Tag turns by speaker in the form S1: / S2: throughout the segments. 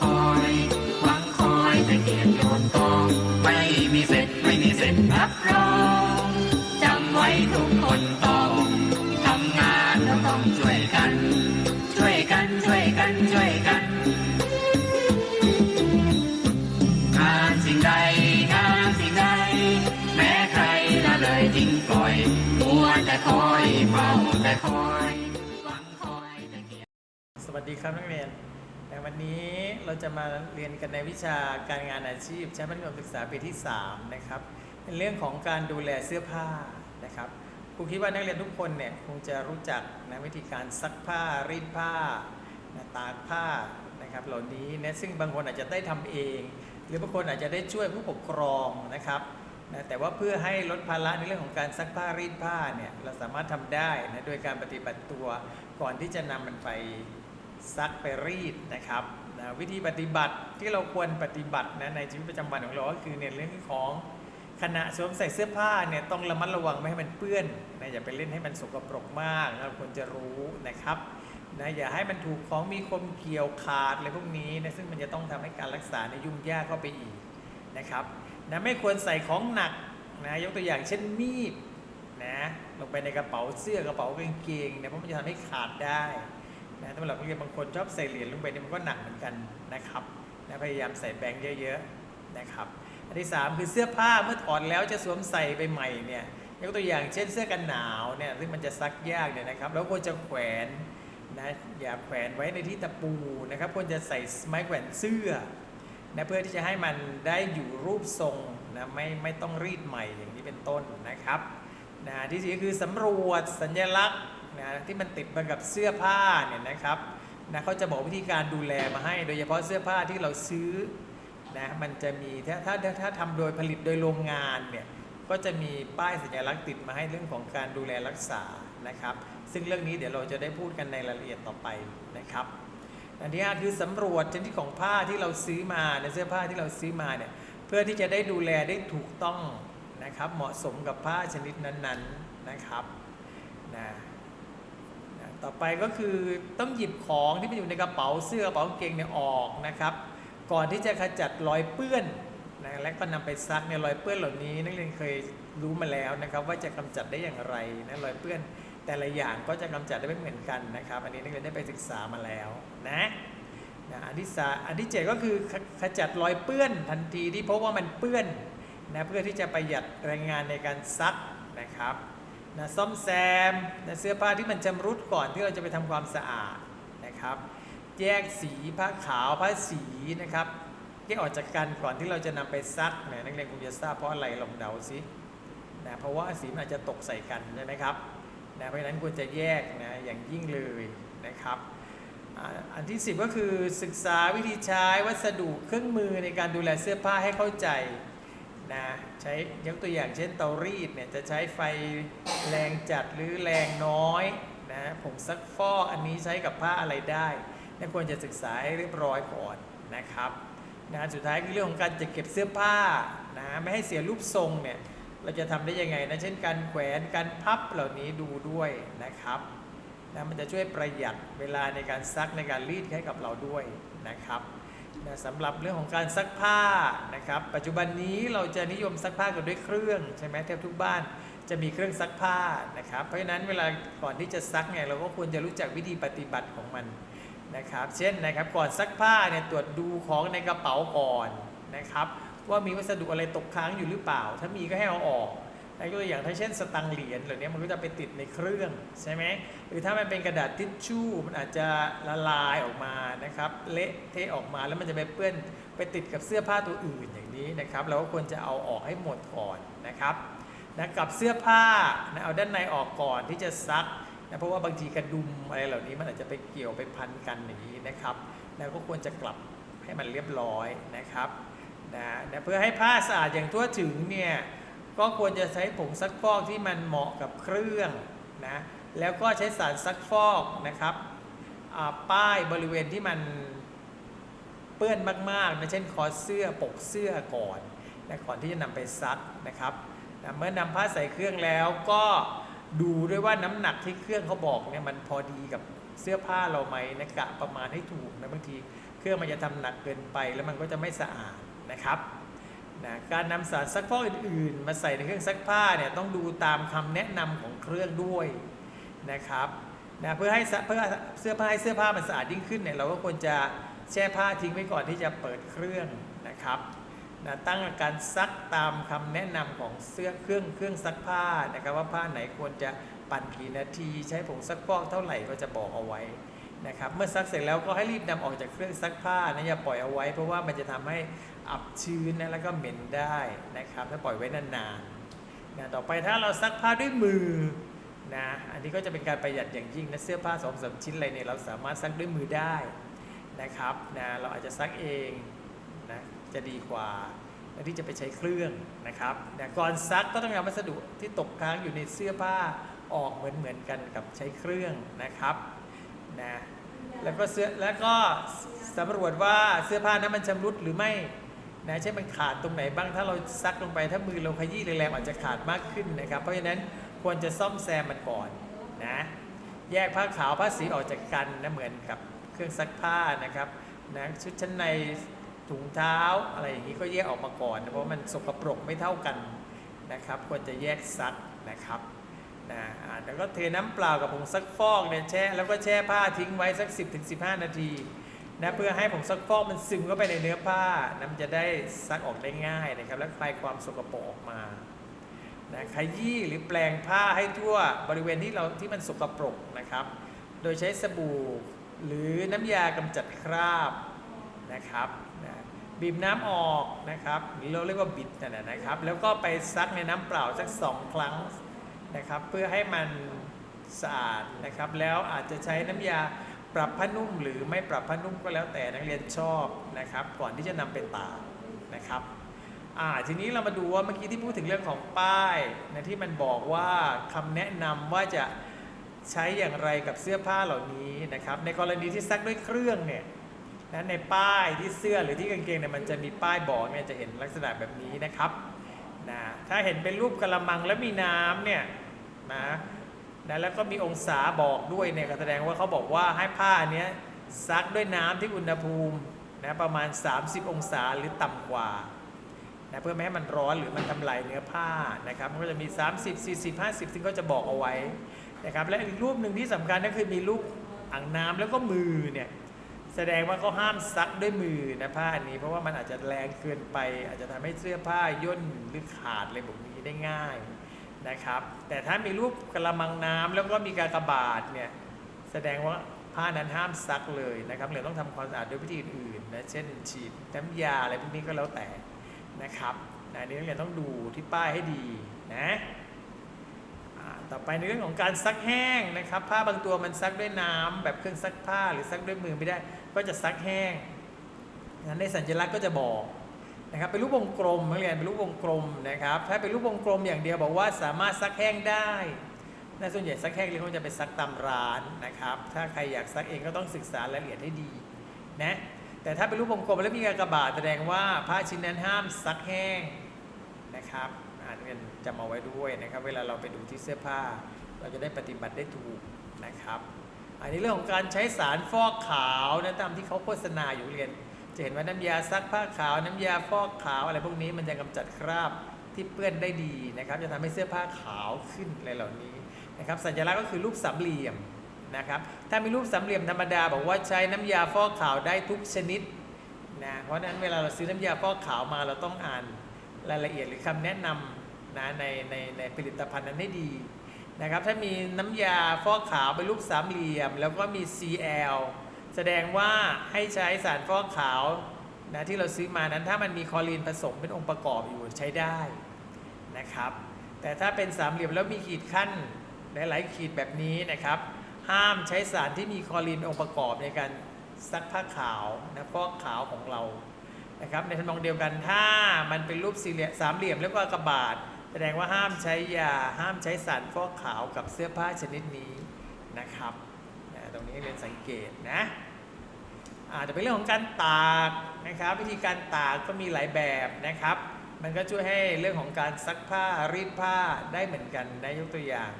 S1: คอยหวังคอยแต่เกียรติโยนกอง ไม่มีเสร็จไม่มีเสร็จรับรองจำไว้ทุกคนต้องทำงานเราต้องช่วยกัน ช่วยกันช่วยกันช่วยกันงานสิ่งใดงานสิ่งใด แม้ใครละเลยทิ้งปล่อยมัวแต่คอยเฝ้าแต่คอย
S2: สวัสดีครับนักเรียน ในวันนี้เราจะมาเรียนกันในวิชาการงานอาชีพชั้นมัธยมศึกษาปีที่ 3 นะครับเป็นเรื่องของการดูแลเสื้อผ้านะครับครูคิดว่านักเรียนทุกคนเนี่ยคงจะรู้จักนะวิธีการซักผ้ารีดผ้านะตากผ้านะครับเหล่านี้นะซึ่งบางคนอาจจะได้ทำเอง หรือบางคนอาจจะได้ช่วยผู้ปกครองนะครับนะแต่ว่าเพื่อให้ลดภาระในเรื่องของการซักผ้ารีดผ้าเนี่ยเราสามารถทำได้นะโดยการปฏิบัติตัวก่อนที่จะนำมันไป ซักไปรีดนะครับนะวิธีปฏิบัติที่เราควรปฏิบัตินะในชีวิตประจำวันของเราก็คือในเรื่องของขณะสวมใส่เสื้อผ้าเนี่ยต้องระมัดระวังไม่ให้มันเปื้อนนะอย่าไปเล่นให้มันสกปรกมากเราควรจะรู้นะครับนะอย่าให้มันถูกของมีคมเกี่ยวขาดอะไรพวกนี้นะซึ่งมันจะต้องทำให้การรักษาในยุ่งยากเข้าไปอีกนะครับนะไม่ควรใส่ของหนักนะยกตัวอย่างเช่นมีดนะลงไปในกระเป๋าเสื้อกระเป๋ากางเกงนะเพราะมันจะทำให้ขาดได้ นะสำหรับนักเรียนบางคนชอบใส่เหรียญลงไปนี่มันก็หนักเหมือนกันนะครับนะพยายามใส่แบงค์เยอะๆนะครับอันที่ 3 คือเสื้อผ้าเมื่อถอดแล้วจะสวมใส่ไปใหม่เนี่ยยกตัวอย่างเช่นเสื้อกันหนาวเนี่ยซึ่งมันจะซักยากเนี่ยนะครับแล้วควรจะแขวนนะอย่าแขวนไว้ในที่ตะปูนะครับควรจะใส่ไม้แขวนเสื้อนะเพื่อที่จะให้มันได้อยู่รูปทรงนะไม่ไม่ต้องรีดใหม่อย่างนี้เป็นต้นนะครับนะที่สี่คือสำรวจสัญลักษณ์ นะที่มันติดมากับเสื้อผ้าเนี่ยนะครับนะเขาจะบอกวิธีการดูแลมาให้ โดยเฉพาะเสื้อผ้าที่เราซื้อนะมันจะมีถ้าถ้าถ้าทำโดยผลิตโดยโรงงานเนี่ยก็จะมีป้ายสัญลักษณ์ติดมาให้เรื่องของการดูแลรักษานะครับ ซึ่งเรื่องนี้เดี๋ยวเราจะได้พูดกันในรายละเอียดต่อไปนะครับอันที่ห้าคือสำรวจชนิดของผ้าที่เราซื้อมาในเสื้อผ้าที่เราซื้อมาเนี่ยเพื่อที่จะได้ดูแลได้ถูกต้องนะครับ เหมาะสมกับผ้าชนิดนั้นๆนะครับนะ ต่อไปก็คือต้องหยิบของที่มันอยู่ในกระเป๋าเสื้อกระเป๋ากางเกงเนี่ยออกนะครับ ก่อนที่จะขจัดรอยเปื้อนนะและก็นำไปซักเนี่ยรอยเปื้อนเหล่านี้ นักเรียนเคยรู้มาแล้วนะครับ ว่าจะกำจัดได้อย่างไรนะรอยเปื้อนแต่ละอย่างก็จะกำจัดได้ไม่เหมือนกันนะครับ อันนี้นักเรียนได้ไปศึกษามาแล้วนะนะอันที่สาอันที่เจ็ดก็คือขจัดรอยเปื้อนทันทีที่พบว่ามันเปื้อนนะเพื่อที่จะประหยัดแรงงานในการซักนะครับ นะซ่อมแซมนะเสื้อผ้าที่มันชำรุดก่อนที่เราจะไปทำความสะอาดนะครับ แยกสีผ้าขาวผ้าสีนะครับแยกออกจากกันก่อนที่เราจะนำไปซักนะนักเรียนคงจะทราบเพราะอะไรลองเดาสินะเพราะว่าสีมันอาจจะตกใส่กันใช่ไหมครับนะเพราะฉะนั้นควรจะแยกนะอย่างยิ่งเลยนะครับอันที่ 10 ก็คือศึกษาวิธีใช้วัสดุเครื่องมือในการดูแลเสื้อผ้าให้เข้าใจ นะใช้ยกตัวอย่างเช่นเตารีดเนี่ยจะใช้ไฟแรงจัดหรือแรงน้อยนะผงซักฟอกอันนี้ใช้กับผ้าอะไรได้นะควรจะศึกษาให้เรียบร้อยก่อนนะครับนะสุดท้ายคือเรื่องของการจัดเก็บเสื้อผ้านะไม่ให้เสียรูปทรงเนี่ยเราจะทำได้ยังไงนะเช่นการแขวนการพับเหล่านี้ดูด้วยนะครับนะมันจะช่วยประหยัดเวลาในการซักในการรีดให้กับเราด้วยนะครับ นะสำหรับเรื่องของการซักผ้านะครับ ปัจจุบันนี้เราจะนิยมซักผ้ากันด้วยเครื่องใช่ไหมแทบทุกบ้านจะมีเครื่องซักผ้านะครับ เพราะฉะนั้นเวลาก่อนที่จะซักเนี่ยเราก็ควรจะรู้จักวิธีปฏิบัติของมันนะครับ เช่นนะครับก่อนซักผ้าเนี่ยตรวจดูของในกระเป๋าก่อนนะครับ ว่ามีวัสดุอะไรตกค้างอยู่หรือเปล่า ถ้ามีก็ให้เอาออก ยกตัวอย่างถ้าเช่นสตังเหรียญเหล่านี้มันก็จะไปติดในเครื่องใช่ไหมหรือถ้ามันเป็นกระดาษทิชชู่มันอาจจะละลายออกมานะครับเละเทะออกมาแล้วมันจะไปเปื้อนไปติดกับเสื้อผ้าตัวอื่นอย่างนี้นะครับเราก็ควรจะเอาออกให้หมดก่อนนะครับนะกับเสื้อผ้านะเอาด้านในออกก่อนที่จะซักนะเพราะว่าบางทีกระดุมอะไรเหล่านี้มันอาจจะไปเกี่ยวไปพันกันอย่างนี้นะครับ แล้วก็ควรจะกลับให้มันเรียบร้อยนะครับนะนะเพื่อให้ผ้าสะอาดอย่างทั่วถึงเนี่ย ก็ควรจะใช้ผงซักฟอกที่มันเหมาะกับเครื่องนะแล้วก็ใช้สารซักฟอกนะครับป้ายบริเวณที่มันเปื้อนมากๆนะเช่นคอเสื้อปกเสื้อก่อนนะก่อนที่จะนำไปซักนะครับนะเมื่อนำผ้าใส่เครื่องแล้วก็ดูด้วยว่าน้ำหนักที่เครื่องเขาบอกเนี่ยมันพอดีกับเสื้อผ้าเราไหมนะกะประมาณให้ถูกนะบางที เครื่องมันจะทำหนักเกินไป แล้วมันก็จะไม่สะอาดนะครับ นะการนำสารซักฟอกอื่น ๆ มาใส่ในเครื่องซักผ้าเนี่ยต้องดูตามคำแนะนำของเครื่องด้วยนะครับนะเพื่อให้เพื่อเสื้อผ้าให้เสื้อผ้ามันสะอาดยิ่งขึ้นเนี่ยเราก็ควรจะแช่ผ้าทิ้งไว้ก่อนที่จะเปิดเครื่องนะครับนะตั้งการซักตามคำแนะนำของเสื้อเครื่องเครื่องซักผ้านะครับว่าผ้าไหนควรจะปั่นกี่นาที ใช้ผงซักฟอกเท่าไหร่ก็จะบอกเอาไว้ นะครับเมื่อซักเสร็จแล้วก็ให้รีบนำออกจากเครื่องซักผ้านะอย่าปล่อยเอาไว้ เพราะว่ามันจะทำให้อับชื้นนะแล้วก็เหม็นได้นะครับถ้าปล่อยไว้นานๆนะต่อไปถ้าเราซักผ้าด้วยมือนะอันนี้ก็จะเป็นการประหยัดอย่างยิ่งนะเสื้อผ้าสองสามชิ้นอะไรเนี่ยเราสามารถซักด้วยมือได้นะครับนะเราอาจจะซักเองนะจะดีกว่าที่จะไปใช้เครื่องนะครับนะก่อนซักก็ต้องนำวัสดุที่ตกค้างอยู่ในเสื้อผ้าออกเหมือนเหมือนกันกับใช้เครื่องนะครับนะ แล้วก็เสื้อแล้วก็สำรวจว่าเสื้อผ้านั้นมันชำรุดหรือไม่นะใช่มันขาดตรงไหนบ้างถ้าเราซักลงไปถ้ามือเราขยี้แรงๆอาจจะขาดมากขึ้นนะครับ เพราะฉะนั้นควรจะซ่อมแซมมันก่อนนะแยกผ้าขาวผ้าสีออกจากกันนะเหมือนกับเครื่องซักผ้านะครับนะชุดชั้นในถุงเท้าอะไรอย่างนี้ก็แยกออกมาก่อนนะเพราะมันสกปรกไม่เท่ากันนะครับ ควรจะแยกซักนะครับ นะแล้วก็เทน้ำเปล่ากับผงซักฟอกเนี่ยแช่แล้วก็แช่ผ้าทิ้งไว้สัก 10-15ถึง15 นาทีนะเพื่อให้ผงซักฟอกมันซึมเข้าไปในเนื้อผ้านะมันจะได้ซักออกได้ง่ายนะครับ และคลายความสกปรกออกมานะขยี้หรือแปลงผ้าให้ทั่วบริเวณที่เราที่มันสกปรกนะครับ โดยใช้สบู่หรือน้ำยากำจัดคราบนะครับนะบีบน้ำออกนะครับหรือเราเรียกว่าบิดนั่นนะนะครับ แล้วก็ไปซักในน้ำเปล่าสักสองครั้ง นะครับเพื่อให้มันสะอาดนะครับ แล้วอาจจะใช้น้ำยาปรับผ้านุ่มหรือไม่ปรับผ้านุ่มก็แล้วแต่นักเรียนชอบนะครับ ก่อนที่จะนำไปตากนะครับอ่าทีนี้เรามาดูว่าเมื่อกี้ที่พูดถึงเรื่องของป้ายนะที่มันบอกว่าคำแนะนำว่าจะใช้อย่างไรกับเสื้อผ้าเหล่านี้นะครับ ในกรณีที่ซักด้วยเครื่องเนี่ยนะในป้ายที่เสื้อหรือที่กางเกงเนี่ยมันจะมีป้ายบอกเนี่ยจะเห็นลักษณะแบบนี้นะครับนะถ้าเห็นเป็นรูปกระมังแล้วมีน้ำเนี่ย นะนะแล้วก็มีองศาบอกด้วยเนี่ยแสดงว่าเขาบอกว่าให้ผ้าอันเนี้ยซักด้วยน้ำที่อุณหภูมินะประมาณ 30 องศาหรือต่ำกว่านะเพื่อไม่ให้มันร้อนหรือมันทำลายเนื้อผ้านะครับมันก็จะมี 30 40 50 ซึ่งก็จะบอกเอาไว้นะครับและอีกรูปหนึ่งที่สำคัญก็คือมีรูปอ่างน้ำแล้วก็มือเนี่ยแสดงว่าเขาห้ามซักด้วยมือนะผ้าอันนี้ เพราะว่ามันอาจจะแรงเกินไป อาจจะทำให้เสื้อผ้าย่นหรือขาดอะไรแบบนี้ได้ง่าย นะครับ แต่ถ้ามีรูปกระมังน้ำแล้วก็มีการกระบาดเนี่ยแสดงว่าผ้านั้นห้ามซักเลยนะครับหรือต้องทำความสะอาดด้วยวิธีอื่นๆนะเช่น ฉีดน้ำยาอะไรพวกนี้ก็แล้วแต่นะครับนะอันนี้นักเรียนต้องดูที่ป้ายให้ดีนะต่อไปในเรื่องของการซักแห้งนะครับ ผ้าบางตัวมันซักด้วยน้ำแบบเครื่องซักผ้าหรือซักด้วยมือไม่ได้ ก็จะซักแห้งนั้นในสัญลักษณ์ก็จะบอก นะครับเป็นรูปวงกลมนักเรียนเป็นรูปวงกลมนะครับ ถ้าเป็นรูปวงกลมอย่างเดียวบอกว่าสามารถซักแห้งได้นะส่วนใหญ่ซักแห้งเรียกว่าจะไปซักตามร้านนะครับ ถ้าใครอยากซักเองก็ต้องศึกษารายละเอียดให้ดีนะแต่ถ้าเป็นรูปวงกลมแล้วมีการกระบาดแสดงว่าผ้าชิ้นนั้นห้ามซักแห้งนะครับอ่านกันจำเอาไว้ด้วยนะครับ เวลาเราไปดูที่เสื้อผ้า เราจะได้ปฏิบัติได้ถูกนะครับ อันนี้เรื่องของการใช้สารฟอกขาวนะตามที่เขาโฆษณาอยู่เรียน จะเห็นว่าน้ำยาซักผ้าขาว น้ำยาฟอกขาวอะไรพวกนี้มันจะกำจัดคราบที่เปื้อนได้ดีนะครับ จะทำให้เสื้อผ้าขาวขึ้นอะไรเหล่านี้นะครับ สัญลักษณ์ก็คือรูปสามเหลี่ยมนะครับ ถ้ามีรูปสามเหลี่ยมธรรมดาบอกว่าใช้น้ำยาฟอกขาวได้ทุกชนิดนะเพราะฉะนั้นเวลาเราซื้อน้ำยาฟอกขาวมาเราต้องอ่านรายละเอียดหรือคำแนะนำนะในในในผลิตภัณฑ์นั้นให้ดีนะครับ ถ้ามีน้ำยาฟอกขาวเป็นรูปสามเหลี่ยม แล้วก็มี CL แสดงว่าให้ใช้สารฟอกขาวนะที่เราซื้อมานั้นถ้ามันมีคอรีนผสมเป็นองค์ประกอบอยู่ใช้ได้นะครับ แต่ถ้าเป็นสามเหลี่ยมแล้วมีขีดขั้นหลายๆขีดแบบนี้นะครับ ห้ามใช้สารที่มีคอรีนองค์ประกอบในการซักผ้าขาวนะฟอกขาวของเรานะครับในทำนองเดียวกันถ้ามันเป็นรูปสี่เหลี่ยมสามเหลี่ยมแล้วก็กระบาดแสดงว่าห้ามใช้ยาห้ามใช้สารฟอกขาวกับเสื้อผ้าชนิดนี้นะครับ ตรงนี้ให้เรียนสังเกตนะอาจจะเป็นเรื่องของการตากนะครับ วิธีการตากก็มีหลายแบบนะครับ มันก็ช่วยให้เรื่องของการซักผ้ารีดผ้าได้เหมือนกันนะยกตัวอย่าง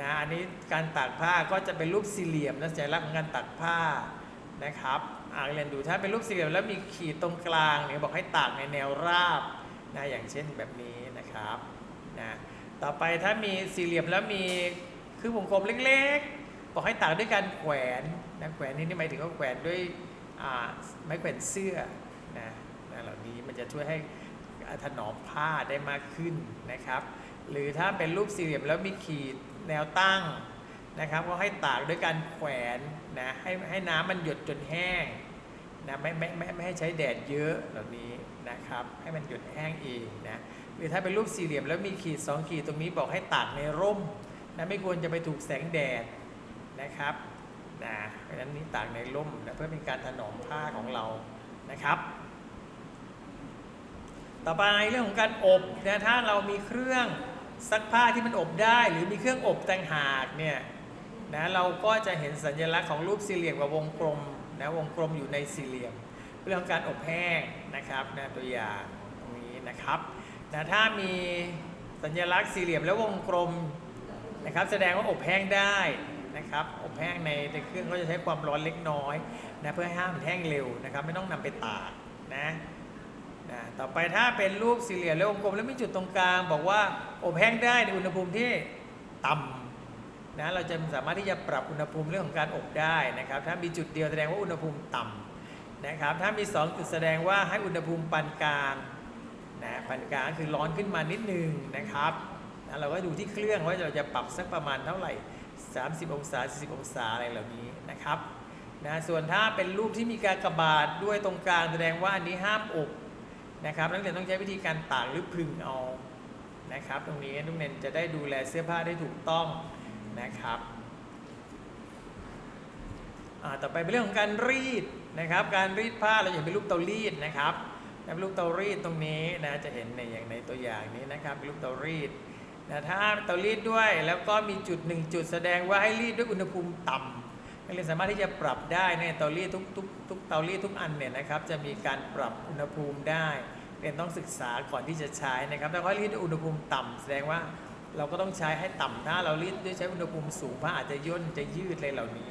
S2: นะอันนี้การตากผ้าก็จะเป็นรูปสี่เหลี่ยมนะสัญลักษณ์ของการตากผ้านะครับอ่านเรียนดูถ้าเป็นรูปสี่เหลี่ยมแล้วมีขีดตรงกลางเนี่ยบอกให้ตากในแนวราบนะอย่างเช่นแบบนี้นะครับนะต่อไปถ้ามีสี่เหลี่ยมแล้วมีคือวงกลมเล็กๆ บอกให้ตากด้วยการแขวนนะแขวนนี่นี่หมายถึงว่าแขวนด้วยไม้แขวนเสื้อนะนะเหล่านี้มันจะช่วยให้ถนอมผ้าได้มากขึ้นนะครับ หรือถ้าเป็นรูปสี่เหลี่ยมแล้วมีขีดแนวตั้งนะครับก็ให้ตากด้วยการแขวนนะให้ให้น้ำมันหยดจนแห้งนะไม่ไม่ไม่ไม่ให้ใช้แดดเยอะเหล่านี้นะครับให้มันหยดแห้งเองนะหรือถ้าเป็นรูปสี่เหลี่ยมแล้วมีขีดสองขีดตรงนี้บอกให้ตากในร่มนะไม่ควรจะไปถูกแสงแดด นะครับนะเพราะฉะนั้นนี่ตากในร่มนะเพื่อเป็นการถนอมผ้าของเรานะครับ ต่อไปเรื่องของการอบนะถ้าเรามีเครื่องซักผ้าที่มันอบได้ หรือมีเครื่องอบต่างหากเนี่ยนะเราก็จะเห็นสัญลักษณ์ของรูปสี่เหลี่ยมกับวงกลมนะวงกลมอยู่ในสี่เหลี่ยม เรื่องการอบแห้งนะครับนะตัวอย่างตรงนี้นะครับนะถ้ามีสัญลักษณ์สี่เหลี่ยมและวงกลมนะครับแสดงว่าอบแห้งได้ นะครับอบแห้งในในเครื่องก็จะใช้ความร้อนเล็กน้อยนะเพื่อให้ห้ามแห้งเร็วนะครับ ไม่ต้องนำไปตากนะนะต่อไปถ้าเป็นรูปสี่เหลี่ยมและวงกลมแล้วมีจุดตรงกลาง บอกว่าอบแห้งได้ในอุณหภูมิที่ต่ำนะเราจะสามารถที่จะปรับอุณหภูมิเรื่องของการอบได้นะครับ ถ้ามีจุดเดียวแสดงว่าอุณหภูมิต่ำนะครับ ถ้ามี 2 จุดแสดงว่าให้อุณหภูมิปานกลางนะปานกลางคือร้อนขึ้นมานิดนึงนะครับนะเราก็ดูที่เครื่องว่าเราจะปรับสักประมาณเท่าไหร่ 30 องศา 40 องศาอะไรเหล่านี้นะครับนะส่วนถ้าเป็นรูปที่มีการกระบาดด้วยตรงกลางแสดงว่าอันนี้ห้ามอบนะครับนักเรียนต้องใช้วิธีการตากหรือผึ่งเอานะครับ ตรงนี้นักเรียนจะได้ดูแลเสื้อผ้าได้ถูกต้องนะครับอ่าต่อไปเป็นเรื่องของการรีดนะครับ การรีดผ้าเราจะเห็นเป็นรูปเตารีดนะครับเป็นรูปเตารีดตรงนี้นะจะเห็นในอย่างในตัวอย่างนี้นะครับเป็นรูปเตารีด นะถ้าเตารีดด้วยแล้วก็มีจุดหนึ่งจุดแสดงว่าให้รีดด้วยอุณหภูมิต่ำนักเรียนสามารถที่จะปรับได้ในเตารีดทุกทุกทุกเตารีดทุกอันเนี่ยนะครับจะมีการปรับอุณหภูมิได้เรียนต้องศึกษาก่อนที่จะใช้นะครับถ้าเขารีดด้วยอุณหภูมิต่ำแสดงว่าเราก็ต้องใช้ให้ต่ำถ้าเรารีดด้วยใช้อุณหภูมิสูงผ้าอาจจะย่นจะยืดอะไรเหล่านี้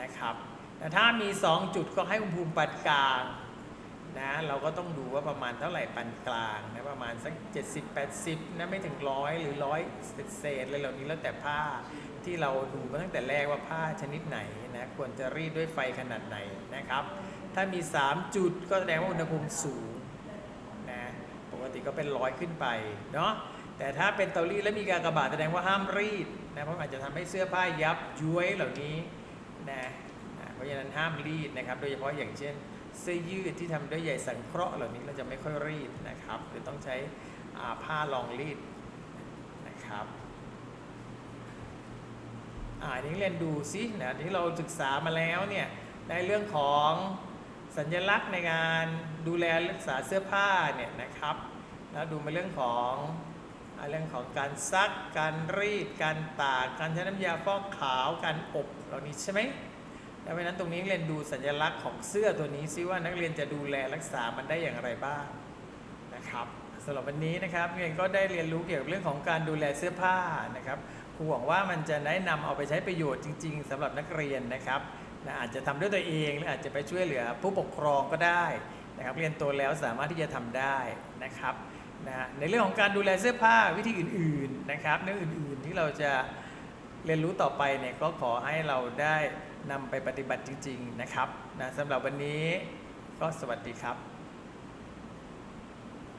S2: นะครับแต่ถ้ามี 2 จุดก็ให้อุณหภูมิปานกลาง นะเราก็ต้องดูว่าประมาณเท่าไหร่ปานกลางนะประมาณสัก 70 80นะไม่ถึงร้อยหรือร้อยเศษๆอะไรเหล่านี้แล้วแต่ผ้าที่เราดูมาตั้งแต่แรกว่าผ้าชนิดไหนนะควรจะรีดด้วยไฟขนาดไหนนะครับ ถ้ามี 3 จุดก็แสดงว่าอุณหภูมิสูงนะปกติก็เป็นร้อยขึ้นไปเนาะแต่ถ้าเป็นเตารีดแล้วมีการกระบาดแสดงว่าห้ามรีดนะเพราะอาจจะทำให้เสื้อผ้ายับย้วยเหล่านี้นะนะเพราะฉะนั้นห้ามรีดนะครับ โดยเฉพาะอย่างเช่น เสื้อยืดที่ทำด้วยใยสังเคราะห์เหล่านี้เราจะไม่ค่อยรีดนะครับหรือต้องใช้ผ้ารองรีดนะครับอ่าอันนี้เรียนดูซินะที่เราศึกษามาแล้วเนี่ยในเรื่องของสัญลักษณ์ในการดูแลรักษาเสื้อผ้าเนี่ยนะครับแล้วดูมาเรื่องของเรื่องของการซัก การรีด การตาก การใช้น้ำยาฟอกขาว การอบเหล่านี้ใช่ไหม ดังนั้นตรงนี้เรียนดูสัญลักษณ์ของเสื้อตัวนี้ซิว่านักเรียนจะดูแลรักษามันได้อย่างไรบ้างนะครับสำหรับวันนี้นะครับเรียนก็ได้เรียนรู้เกี่ยวกับเรื่องของการดูแลเสื้อผ้านะครับครูหวังว่ามันจะได้นำเอาไปใช้ประโยชน์จริง ๆสำหรับนักเรียนนะครับนะอาจจะทำด้วยตัวเองหรืออาจจะไปช่วยเหลือผู้ปกครองก็ได้นะครับเรียนโตแล้วสามารถที่จะทำได้นะครับนะในเรื่องของการดูแลเสื้อผ้าวิธีอื่น ๆนะครับเรื่องอื่น ๆที่เราจะเรียนรู้ต่อไปเนี่ยก็ขอให้เราได้ นำไปปฏิบัติจริง ๆ นะครับนะสำหรับวันนี้ก็สวัสดีครับ